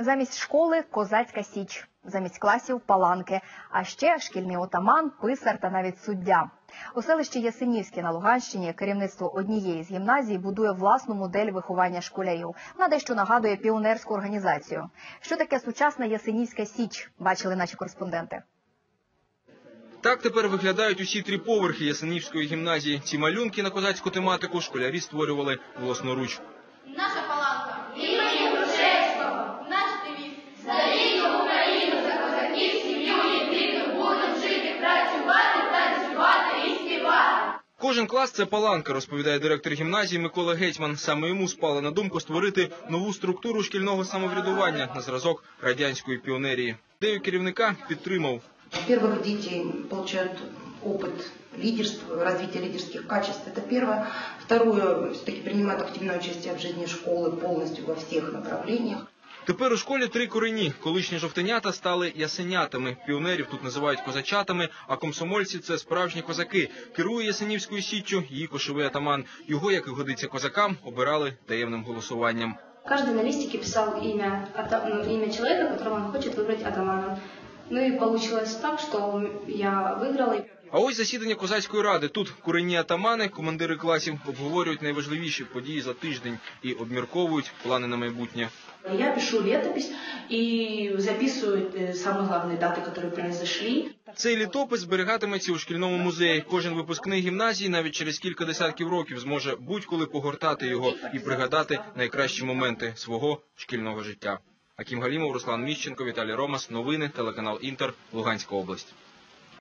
Замість школи козацька січ, замість класів паланки, а ще шкільний отаман, писар та навіть суддя. У селищі Ясенівське на Луганщині керівництво однієї з гімназій будує власну модель виховання школярів. Вона дещо нагадує піонерську організацію. Що таке сучасна Ясенівська січ? Бачили наші кореспонденти. Так тепер виглядають усі три поверхи Ясенівської гімназії. Ці малюнки на козацьку тематику школярі створювали власноруч. Кожен клас це паланка, розповідає директор гімназії Микола Гетьман. Саме йому спала на думку створити нову структуру шкільного самоврядування на зразок радянської піонерії. Ідею керівника підтримав. Во-первых, дети получают опыт лидерства, развития лидерских качеств. Это первое. Второе, все-таки принимают активное участие в жизни школы полностью во всех направлениях. Тепер у школі три корені. Колишні жовтенята стали ясенятами. Піонерів тут називають козачатами, а комсомольці це справжні козаки. Керує Ясенівською січчю її кошовий атаман. Його, як і годиться козакам, обирали таємним голосуванням. Каждый на листике писал имя, ата- ну, имя человека, которого он хочет атаманом. Ну и получилось так, что я выиграла. А ось засідання козацької ради. Тут курені атамани, командири класів, обговорюють найважливіші події за тиждень і обмірковують плани на майбутнє. Я пишу летопись и записываю э, самые главные даты, которые произошли. Цей літопис зберігатиметься у шкільному музеї. Кожен випускник гімназії навіть через кілька десятків років зможе будь-коли погортати його і пригадати найкращі моменти свого шкільного життя. Акім Галімов, Руслан Міщенко, Віталій Ромас. Новини, телеканал Інтер, Луганська область.